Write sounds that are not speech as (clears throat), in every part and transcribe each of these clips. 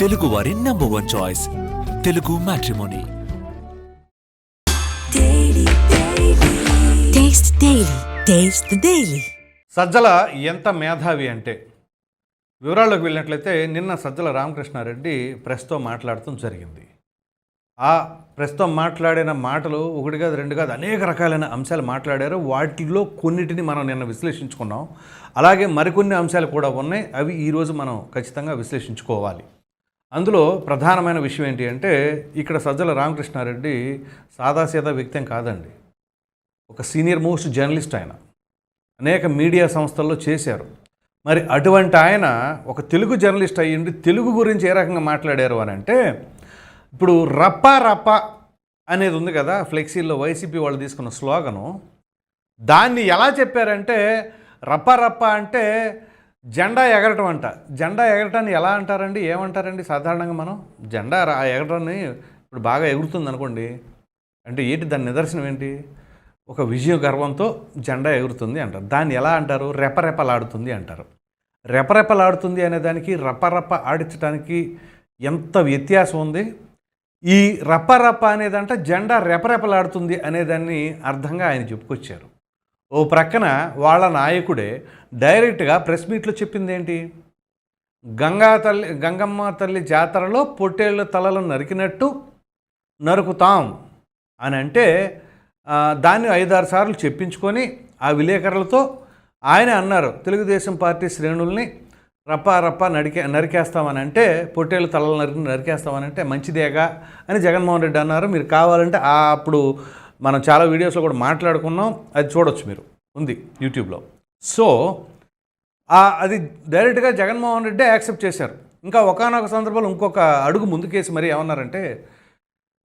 తెలుగు వారి number one choice Telugu matrimony. Sajjala ఎంత మేధావి అంటే. వివరాల్లోకి వెళ్ళినట్లయితే నిన్న సజ్జల రామకృష్ణారెడ్డి ప్రెస్తో మాట్లాడటం జరిగింది. ఆ ప్రెస్తో మాట్లాడిన మాటలు ఒకటి కాదు రెండు కాదు అనేక రకాలైన అంశాలు మాట్లాడారు. వాటిలో కొన్నిటిని మనం నిన్న విశ్లేషించుకున్నాం. అలాగే మరికొన్ని అంశాలు కూడా ఉన్నాయి. అవి ఈరోజు మనం ఖచ్చితంగా విశ్లేషించుకోవాలి. అందులో ప్రధానమైన విషయం ఏంటి అంటే ఇక్కడ సజ్జల రామకృష్ణారెడ్డి సాదాసీదా వ్యక్తం కాదండి. ఒక సీనియర్ మోస్ట్ జర్నలిస్ట్ ఆయన. అనేక మీడియా సంస్థల్లో చేశారు. మరి అటువంటి ఆయన ఒక తెలుగు జర్నలిస్ట్ అయ్యిండి తెలుగు గురించి ఏ రకంగా మాట్లాడారు అని అంటే ఇప్పుడు రప్ప రప్ప అనేది ఉంది కదా ఫ్లెక్సీల్లో వైసీపీ వాళ్ళు తీసుకున్న స్లోగను. దాన్ని ఎలా చెప్పారంటే రప్ప రప్ప అంటే జెండా ఎగరటం అంట. జెండా ఎగరటాన్ని ఎలా అంటారండి? ఏమంటారండి సాధారణంగా మనం? జెండా రా- ఎగరటాన్ని ఇప్పుడు బాగా ఎగురుతుంది అనుకోండి. అంటే ఏంటి? దాని నిదర్శనం ఏంటి? ఒక విజయ గర్వంతో జెండా ఎగురుతుంది అంటారు. దాన్ని ఎలా అంటారు? రెపరెపలాడుతుంది అంటారు. రెపరెపలాడుతుంది అనే దానికి రపరప ఆడించడానికి ఎంత వ్యత్యాసం ఉంది? ఈ రప్పరప్ప అనేదంట జెండా రెపరెపలాడుతుంది అనేదాన్ని అర్థంగా ఆయన చెప్పుకొచ్చారు. ఓ ప్రక్కన వాళ్ళ నాయకుడే డైరెక్ట్గా ప్రెస్ మీట్లో చెప్పింది ఏంటి గంగా తల్లి గంగమ్మ తల్లి జాతరలో పొట్టేళ్ళ తలలు నరికినట్టు నరుకుతాం అని అంటే దాన్ని ఐదారు సార్లు చెప్పించుకొని ఆ విలేకరులతో ఆయన అన్నారు తెలుగుదేశం పార్టీ శ్రేణుల్ని రప్ప రప్పా నరికే నరికేస్తామని అంటే పొట్టేళ్ళు తలలు నరికి నరికేస్తామని అంటే మంచిదేగా అని జగన్మోహన్ రెడ్డి అన్నారు మీరు కావాలంటే అప్పుడు మనం చాలా వీడియోస్లో కూడా మాట్లాడుకున్నాం. అది చూడొచ్చు మీరు. ఉంది యూట్యూబ్లో. సో అది డైరెక్ట్గా జగన్మోహన్ రెడ్డి యాక్సెప్ట్ చేశారు. ఇంకా ఒకనొక సందర్భంలో ఇంకొక అడుగు ముందుకేసి మరి ఏమన్నారంటే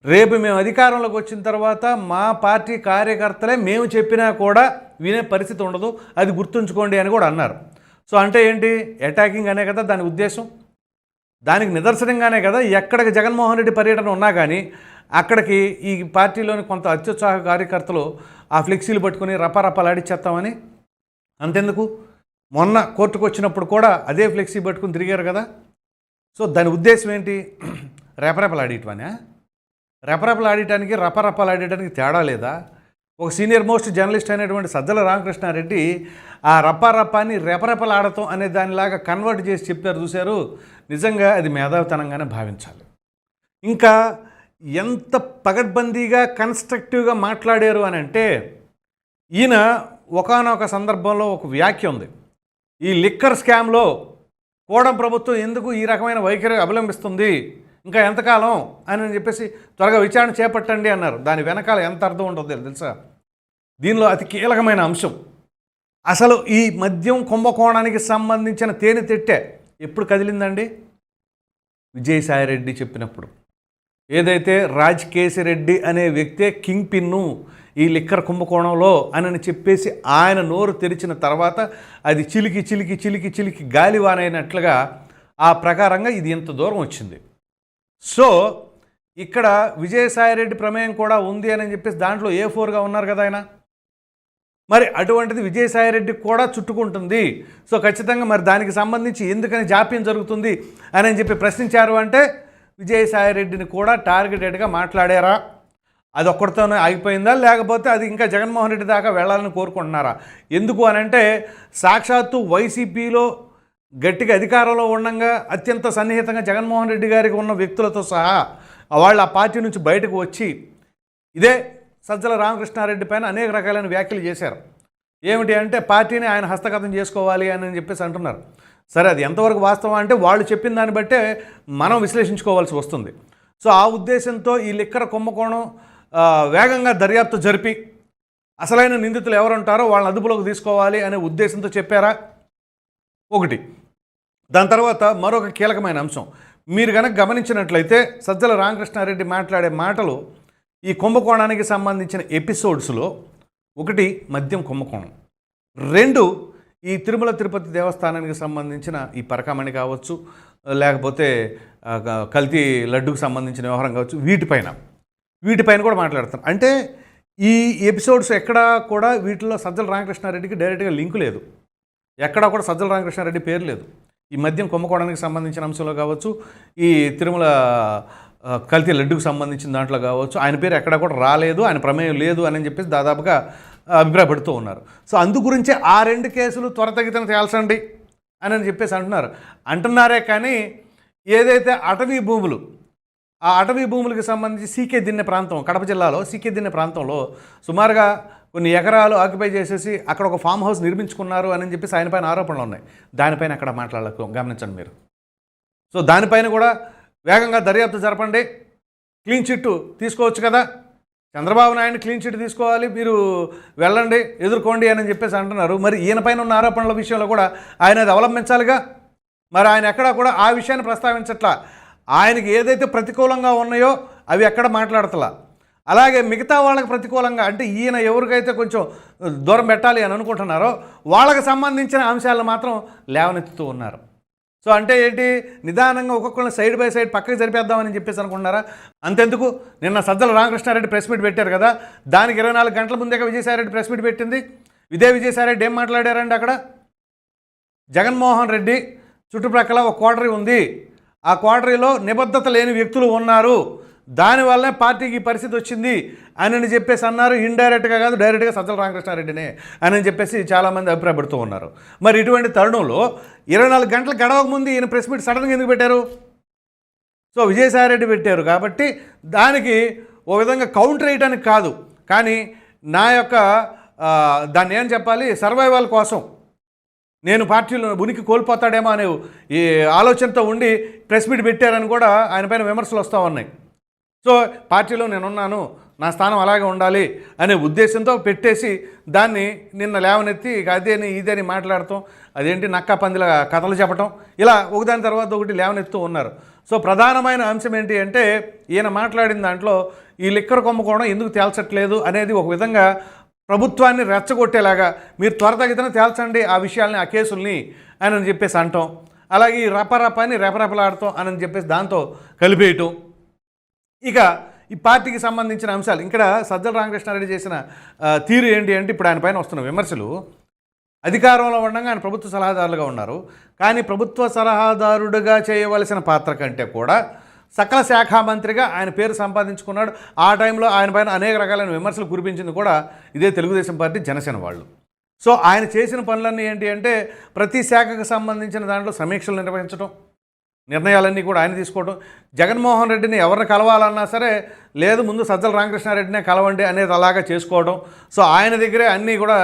రేపు మేము అధికారంలోకి వచ్చిన తర్వాత మా పార్టీ కార్యకర్తలే మేము చెప్పినా కూడా వినే పరిస్థితి ఉండదు. అది గుర్తుంచుకోండి అని కూడా అన్నారు. సో అంటే ఏంటి? అటాకింగ్ అనే కదా దాని ఉద్దేశం. దానికి నిదర్శనంగానే కదా ఎక్కడికి జగన్మోహన్ రెడ్డి పర్యటన ఉన్నా కానీ అక్కడికి ఈ పార్టీలోని కొంత అత్యుత్సాహ కార్యకర్తలు ఆ ఫ్లెక్సీలు పట్టుకుని రపరపలాడిచ్చేస్తామని అంతెందుకు? మొన్న కోర్టుకు వచ్చినప్పుడు కూడా అదే ఫ్లెక్సీ పట్టుకుని తిరిగారు కదా. సో దాని ఉద్దేశం ఏంటి? (clears throat) రెపరెపలాడేటివనా రెపరెపలాడటానికి రపరపలాడటానికి తేడా లేదా? ఒక సీనియర్ మోస్ట్ జర్నలిస్ట్ అయినటువంటి సజ్జల రామకృష్ణారెడ్డి ఆ రప్పరప్పాని రెపరెపలాడటం అనే దానిలాగా కన్వర్ట్ చేసి చెప్పారు చూశారు. నిజంగా అది మేధావితనంగానే భావించాలి. ఇంకా ఎంత పగడ్బందీగా కన్స్ట్రక్టివ్గా మాట్లాడారు అని అంటే ఈయన ఒకానొక సందర్భంలో ఒక వ్యాఖ్య ఉంది. ఈ లిక్కర్ స్కామ్లో కోడం ప్రభుత్వం ఎందుకు ఈ రకమైన వైఖరి అవలంబిస్తుంది ఇంకా ఎంతకాలం? అని చెప్పేసి త్వరగా విచారణ చేపట్టండి అన్నారు. దాని వెనకాల ఎంత అర్థం ఉండదు తెలుసా? దీనిలో అతి కీలకమైన అంశం. అసలు ఈ మద్యం కుంభకోణానికి సంబంధించిన తేనె తిట్టే ఎప్పుడు కదిలిందండి? విజయసాయిరెడ్డి చెప్పినప్పుడు. ఏదైతే రాజ్ రెడ్డి అనే వ్యక్తే కింగ్ పిన్ను ఈ లిక్కర్ కుంభకోణంలో అని చెప్పేసి ఆయన నోరు తెరిచిన తర్వాత అది చిలికి చిలికి చిలికి చిలికి గాలివానైనట్లుగా ఆ ప్రకారంగా ఇది ఇంత దూరం వచ్చింది. సో ఇక్కడ విజయసాయిరెడ్డి ప్రమేయం కూడా ఉంది అని చెప్పేసి దాంట్లో ఏ ఫోర్గా ఉన్నారు కదా ఆయన? మరి అటువంటిది విజయసాయిరెడ్డి కూడా చుట్టుకుంటుంది. సో ఖచ్చితంగా మరి దానికి సంబంధించి ఎందుకని జాప్యం జరుగుతుంది అని చెప్పి ప్రశ్నించారు అంటే విజయసాయిరెడ్డిని కూడా టార్గెటెడ్గా మాట్లాడారా? అది ఒక్కడితోనే ఆగిపోయిందా? లేకపోతే అది ఇంకా జగన్మోహన్ రెడ్డి దాకా వెళ్ళాలని కోరుకుంటున్నారా? ఎందుకు అని అంటే సాక్షాత్తు వైసీపీలో గట్టిగా అధికారంలో ఉండగా అత్యంత సన్నిహితంగా జగన్మోహన్ రెడ్డి గారికి ఉన్న వ్యక్తులతో సహా వాళ్ళు ఆ పార్టీ నుంచి బయటకు వచ్చి ఇదే సజ్జల రామకృష్ణారెడ్డి పైన అనేక రకాలైన వ్యాఖ్యలు చేశారు. ఏమిటి అంటే పార్టీని ఆయన హస్తగతం చేసుకోవాలి అని చెప్పేసి అంటున్నారు. సరే అది ఎంతవరకు వాస్తవం అంటే వాళ్ళు చెప్పిన దాన్ని బట్టే మనం విశ్లేషించుకోవాల్సి వస్తుంది. సో ఆ ఉద్దేశంతో ఈ లిక్కర కుంభకోణం వేగంగా దర్యాప్తు జరిపి అసలైన నిందితులు ఎవరుంటారో వాళ్ళని అదుపులోకి తీసుకోవాలి అనే ఉద్దేశంతో చెప్పారా? ఒకటి. దాని తర్వాత మరొక కీలకమైన అంశం. మీరు కనుక గమనించినట్లయితే సజ్జల రామకృష్ణారెడ్డి మాట్లాడే మాటలు ఈ కుంభకోణానికి సంబంధించిన ఎపిసోడ్స్లో ఒకటి మద్యం కుంభకోణం. రెండు ఈ తిరుమల తిరుపతి దేవస్థానానికి సంబంధించిన ఈ పరకామణి కావచ్చు లేకపోతే కల్తీ లడ్డుకు సంబంధించిన వ్యవహారం కావచ్చు వీటిపైన. వీటిపైన కూడా మాట్లాడతాను. అంటే ఈ ఎపిసోడ్స్ ఎక్కడా కూడా వీటిలో సజ్జల రామకృష్ణారెడ్డికి డైరెక్ట్గా లింకు లేదు. ఎక్కడా కూడా సజ్జల రామకృష్ణారెడ్డి పేరు లేదు. ఈ మద్యం కుంభకోణానికి సంబంధించిన అంశంలో కావచ్చు ఈ తిరుమల కల్తీ లడ్డుకు సంబంధించిన దాంట్లో కావచ్చు ఆయన పేరు ఎక్కడా కూడా రాలేదు ఆయన ప్రమేయం లేదు అని చెప్పేసి దాదాపుగా అభిప్రాయపడుతూ ఉన్నారు. సో అందు గురించే ఆ రెండు కేసులు త్వరతగితన తేల్చండి అని అని చెప్పేసి అంటున్నారు. అంటున్నారే కానీ ఏదైతే అటవీ భూములు ఆ అటవీ భూములకు సంబంధించి సీకే దిన్నె ప్రాంతం కడప జిల్లాలో సీకే దిన్నె ప్రాంతంలో సుమారుగా కొన్ని ఎకరాలు ఆక్యుపై చేసేసి అక్కడ ఒక ఫామ్ హౌస్ నిర్మించుకున్నారు అని చెప్పేసి ఆయన పైన ఆరోపణలు ఉన్నాయి. దానిపైన అక్కడ మాట్లాడకు గమనించండి మీరు. సో దానిపైన కూడా వేగంగా దర్యాప్తు జరపండి. క్లీన్ చిట్టు తీసుకోవచ్చు కదా. చంద్రబాబు నాయుడు క్లీన్ చిట్ తీసుకోవాలి మీరు వెళ్ళండి ఎదుర్కోండి అని చెప్పేసి అంటున్నారు. మరి ఈయన పైన ఉన్న ఆరోపణల విషయంలో కూడా ఆయన అది అవలంబించాలిగా? మరి ఆయన ఎక్కడా కూడా ఆ విషయాన్ని ప్రస్తావించట్లా? ఆయనకి ఏదైతే ప్రతికూలంగా ఉన్నాయో అవి ఎక్కడ మాట్లాడతలా? అలాగే మిగతా వాళ్ళకి ప్రతికూలంగా అంటే ఈయన ఎవరికైతే కొంచెం దూరం పెట్టాలి అని అనుకుంటున్నారో వాళ్ళకి సంబంధించిన అంశాలను మాత్రం లేవనెత్తుతూ ఉన్నారు. సో అంటే ఏంటి? నిదానంగా ఒక్కొక్కరిని సైడ్ బై సైడ్ పక్కకి జరిపేద్దామని చెప్పేసి అనుకున్నారా అంతెందుకు? నిన్న సజ్జల రామకృష్ణారెడ్డి ప్రెస్ మీట్ పెట్టారు కదా? దానికి ఇరవై నాలుగు గంటల ముందే విజయసాయిరెడ్డి ప్రెస్ మీట్ పెట్టింది. ఇదే విజయసాయిరెడ్డి ఏం మాట్లాడారండి అక్కడ? జగన్మోహన్ రెడ్డి చుట్టుప్రక్కల ఒక కోటరీ ఉంది. ఆ క్వార్టరీలో నిబద్ధత లేని వ్యక్తులు ఉన్నారు. దానివల్లే పార్టీకి ఈ పరిస్థితి వచ్చింది అని చెప్పేసి అన్నారు. ఇండైరెక్ట్గా కాదు డైరెక్ట్గా సజ్జల రామకృష్ణారెడ్డినే అని చెప్పేసి చాలామంది అభిప్రాయపడుతూ ఉన్నారు. మరి ఇటువంటి తరుణంలో ఇరవై నాలుగు గంటలు గడవకముందు ఈయన ప్రెస్ మీట్ సడన్గా ఎందుకు పెట్టారు? సో విజయసాయిరెడ్డి పెట్టారు కాబట్టి దానికి ఓ విధంగా కౌంటర్ వేయడానికి కాదు. కానీ నా యొక్క దాన్ని ఏం చెప్పాలి? సర్వైవల్ కోసం నేను పార్టీలో ఉనికి కోల్పోతాడేమో అనే ఈ ఆలోచనతో ఉండి ప్రెస్ మీట్ పెట్టారని కూడా ఆయన పైన విమర్శలు వస్తూ ఉన్నాయి. సో పార్టీలో నేనున్నాను నా స్థానం అలాగే ఉండాలి అనే ఉద్దేశంతో పెట్టేసి దాన్ని నిన్న లేవనెత్తి ఇక అదేని ఇదేని మాట్లాడటం అదేంటి నక్క పందిల కథలు చెప్పటం ఇలా ఒకదాని తర్వాత ఒకటి లేవనెత్తూ ఉన్నారు. సో ప్రధానమైన అంశం ఏంటి అంటే ఈయన మాట్లాడిన దాంట్లో ఈ లిక్కర్ కొమ్ముకోవడం ఎందుకు తేల్చట్లేదు అనేది ఒక విధంగా ప్రభుత్వాన్ని రెచ్చగొట్టేలాగా మీరు త్వరతగితన తేల్చండి ఆ విషయాల్ని ఆ కేసుల్ని అని చెప్పేసి అంటాం. అలాగే ఈ రపరపని రెపరెపలాడటం అని చెప్పేసి దాంతో కలిపేయటం. ఇక ఈ పార్టీకి సంబంధించిన అంశాలు. ఇక్కడ సజ్జల రామకృష్ణారెడ్డి చేసిన తీరు ఏంటి అంటే ఇప్పుడు ఆయన పైన వస్తున్న విమర్శలు. అధికారంలో ఉండగా ఆయన ప్రభుత్వ సలహాదారులుగా ఉన్నారు. కానీ ప్రభుత్వ సలహాదారుడుగా చేయవలసిన పాత్ర కంటే కూడా సకల శాఖ మంత్రిగా ఆయన పేరు సంపాదించుకున్నాడు. ఆ టైంలో ఆయన పైన అనేక రకాలైన విమర్శలు కురిపించింది కూడా ఇదే తెలుగుదేశం పార్టీ జనసేన వాళ్ళు. సో ఆయన చేసిన పనులన్నీ ఏంటి అంటే ప్రతి శాఖకు సంబంధించిన దాంట్లో సమీక్షలు నిర్వహించడం నిర్ణయాలన్నీ కూడా ఆయన తీసుకోవడం. జగన్మోహన్ రెడ్డిని ఎవరిని కలవాలన్నా సరే లేదు ముందు సజ్జల రామకృష్ణారెడ్డినే కలవండి అనేది అలాగా చేసుకోవడం. సో ఆయన దగ్గరే అన్నీ కూడా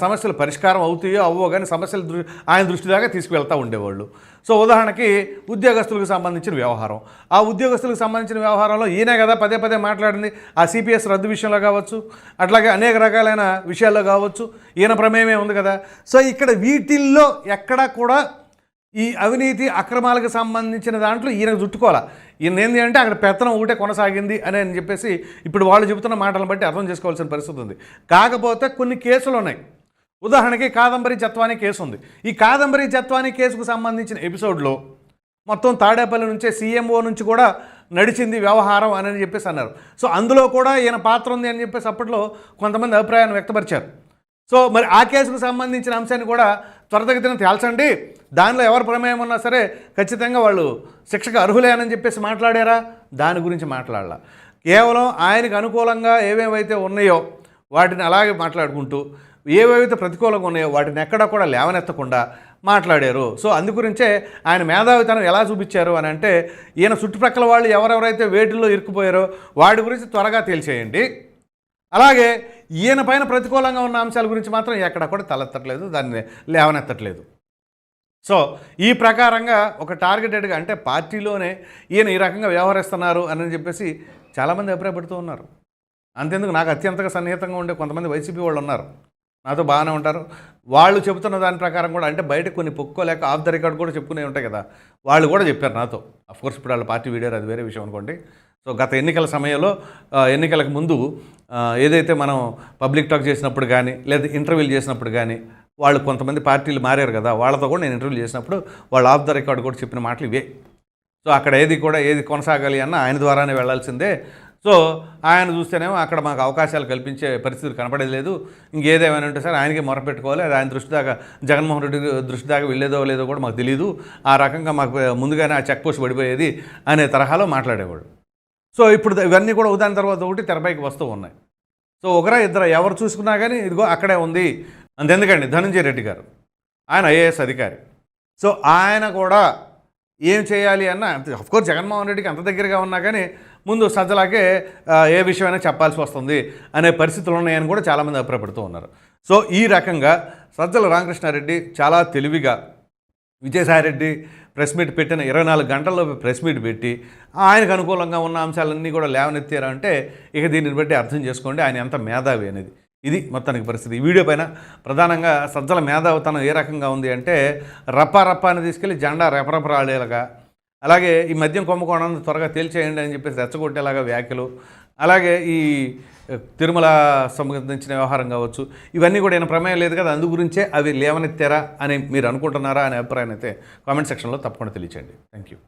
సమస్యలు పరిష్కారం అవుతాయో అవ్వో కానీ సమస్యలు దృ ఆయన దృష్టి దాకా తీసుకువెళ్తూ ఉండేవాళ్ళు. సో ఉదాహరణకి ఉద్యోగస్తులకు సంబంధించిన వ్యవహారం. ఆ ఉద్యోగస్తులకు సంబంధించిన వ్యవహారంలో ఈయనే కదా పదే పదే మాట్లాడింది. ఆ సిపిఎస్ రద్దు విషయంలో కావచ్చు అట్లాగే అనేక రకాలైన విషయాల్లో కావచ్చు ఈయన ప్రమేయమే ఉంది కదా. సో ఇక్కడ వీటిల్లో ఎక్కడా కూడా ఈ అవినీతి అక్రమాలకు సంబంధించిన దాంట్లో ఈయనకు చుట్టుకోవాలి? ఈయన ఏంది అంటే అక్కడ పెత్తనం ఒకటే కొనసాగింది అని అని చెప్పేసి ఇప్పుడు వాళ్ళు చెబుతున్న మాటలను బట్టి అర్థం చేసుకోవాల్సిన పరిస్థితి ఉంది. కాకపోతే కొన్ని కేసులు ఉన్నాయి. ఉదాహరణకి కాదంబరి జత్వాని కేసు ఉంది. ఈ కాదంబరి జత్వాని కేసుకు సంబంధించిన ఎపిసోడ్లో మొత్తం తాడేపల్లి నుంచే సీఎంఓ నుంచి కూడా నడిచింది వ్యవహారం అని చెప్పేసి అన్నారు. సో అందులో కూడా ఈయన పాత్ర ఉంది అని చెప్పేసి అప్పట్లో కొంతమంది అభిప్రాయాన్ని వ్యక్తపరిచారు. సో మరి ఆ కేసుకు సంబంధించిన అంశాన్ని కూడా త్వరతగతిన తేల్చండి. దానిలో ఎవరు ప్రమేయం ఉన్నా సరే ఖచ్చితంగా వాళ్ళు శిక్షకు అర్హులేనని చెప్పేసి మాట్లాడారా? దాని గురించి మాట్లాడాల. కేవలం ఆయనకు అనుకూలంగా ఏవేవైతే ఉన్నాయో వాటిని అలాగే మాట్లాడుకుంటూ ఏవేవైతే ప్రతికూలంగా ఉన్నాయో వాటిని ఎక్కడా కూడా లేవనెత్తకుండా మాట్లాడారు. సో అందుగురించే ఆయన మేధావితనం ఎలా చూపించారు అని అంటే ఈయన చుట్టుప్రక్కల వాళ్ళు ఎవరెవరైతే వేటిల్లో ఇరుక్కుపోయారో వాటి గురించి త్వరగా తేల్చేయండి. అలాగే ఈయన పైన ప్రతికూలంగా ఉన్న అంశాల గురించి మాత్రం ఎక్కడ కూడా తలెత్తట్లేదు దాన్ని లేవనెత్తట్లేదు. సో ఈ ప్రకారంగా ఒక టార్గెటెడ్గా అంటే పార్టీలోనే ఈయన ఈ రకంగా వ్యవహరిస్తున్నారు అని చెప్పేసి చాలామంది అభిప్రాయపడుతూ ఉన్నారు. అంతేందుకు నాకు అత్యంతగా సన్నిహితంగా ఉండే కొంతమంది వైసీపీ వాళ్ళు ఉన్నారు. నాతో బాగానే ఉంటారు. వాళ్ళు చెబుతున్న దాని ప్రకారం కూడా అంటే బయట కొన్ని పొక్కోలేక ఆఫ్ ద రికార్డ్ కూడా చెప్పుకునే ఉంటాయి కదా. వాళ్ళు కూడా చెప్పారు నాతో. అఫ్కోర్స్ ఇప్పుడు వాళ్ళ పార్టీ వీడారు అది వేరే విషయం అనుకోండి. సో గత ఎన్నికల సమయంలో ఎన్నికలకు ముందు ఏదైతే మనం పబ్లిక్ టాక్ చేసినప్పుడు కానీ లేదా ఇంటర్వ్యూలు చేసినప్పుడు కానీ వాళ్ళు కొంతమంది పార్టీలు మారారు కదా వాళ్ళతో కూడా నేను ఇంటర్వ్యూ చేసినప్పుడు వాళ్ళు ఆఫ్ ద రికార్డ్ కూడా చెప్పిన మాటలు ఇవే. సో అక్కడ ఏది కూడా ఏది కొనసాగాలి అన్న ఆయన ద్వారానే వెళ్ళాల్సిందే. సో ఆయన చూస్తేనేమో అక్కడ మాకు అవకాశాలు కల్పించే పరిస్థితి కనపడలేదు ఇంకేదేమైనా ఉంటే సార్ ఆయనకి మొరపెట్టుకోవాలి. అది ఆయన దృష్టి దాకా జగన్మోహన్ రెడ్డి దృష్టి దాకా వెళ్ళేదో లేదో కూడా మాకు తెలియదు ఆ రకంగా మాకు ముందుగానే ఆ చెక్ పోస్ట్ పడిపోయేది అనే తరహాలో మాట్లాడేవాడు. సో ఇప్పుడు ఇవన్నీ కూడా ఉదాహరణ తర్వాత ఒకటి తెరపైకి వస్తూ ఉన్నాయి. సో ఒకరా ఇద్దరు ఎవరు చూసుకున్నా కానీ ఇదిగో అక్కడే ఉంది. అంతెందుకండి? ధనంజయ రెడ్డి గారు. ఆయన ఐఏఎస్ అధికారి. సో ఆయన కూడా ఏం చేయాలి అన్న అఫ్కోర్స్ జగన్మోహన్ రెడ్డికి అంత దగ్గరగా ఉన్నా కానీ ముందు సజ్జలాగే ఏ విషయమైనా చెప్పాల్సి వస్తుంది అనే పరిస్థితులు ఉన్నాయని కూడా చాలామంది అభిప్రాయపడుతూ ఉన్నారు. సో ఈ రకంగా సజ్జల రామకృష్ణారెడ్డి చాలా తెలివిగా విజయసాయిరెడ్డి ప్రెస్ మీట్ పెట్టిన ఇరవై నాలుగు గంటల్లో ప్రెస్ మీట్ పెట్టి ఆయనకు అనుకూలంగా ఉన్న అంశాలన్నీ కూడా లేవనెత్తారు అంటే ఇక దీన్ని బట్టి అర్థం చేసుకోండి ఆయన ఎంత మేధావి అనేది. ఇది మొత్తానికి పరిస్థితి. ఈ వీడియో పైన ప్రధానంగా సజ్జల మేధావితనం ఏ రకంగా ఉంది అంటే రప్ప అని తీసుకెళ్ళి జెండా రెపరెపరాడేలాగా. అలాగే ఈ మద్యం కుంభకోణాన్ని త్వరగా తేల్చేయండి అని చెప్పేసి రెచ్చగొట్టేలాగా వ్యాఖ్యలు అలాగే ఈ తిరుమల సంబంధించిన వ్యవహారం కావచ్చు ఇవన్నీ కూడా ఏమైనా ప్రమేయం లేదు కదా? అందు గురించే అవి లేవనెత్తారా అని మీరు అనుకుంటున్నారా అనే అభిప్రాయాన్ని అయితే కామెంట్ సెక్షన్లో తప్పకుండా తెలియచేయండి. Thank you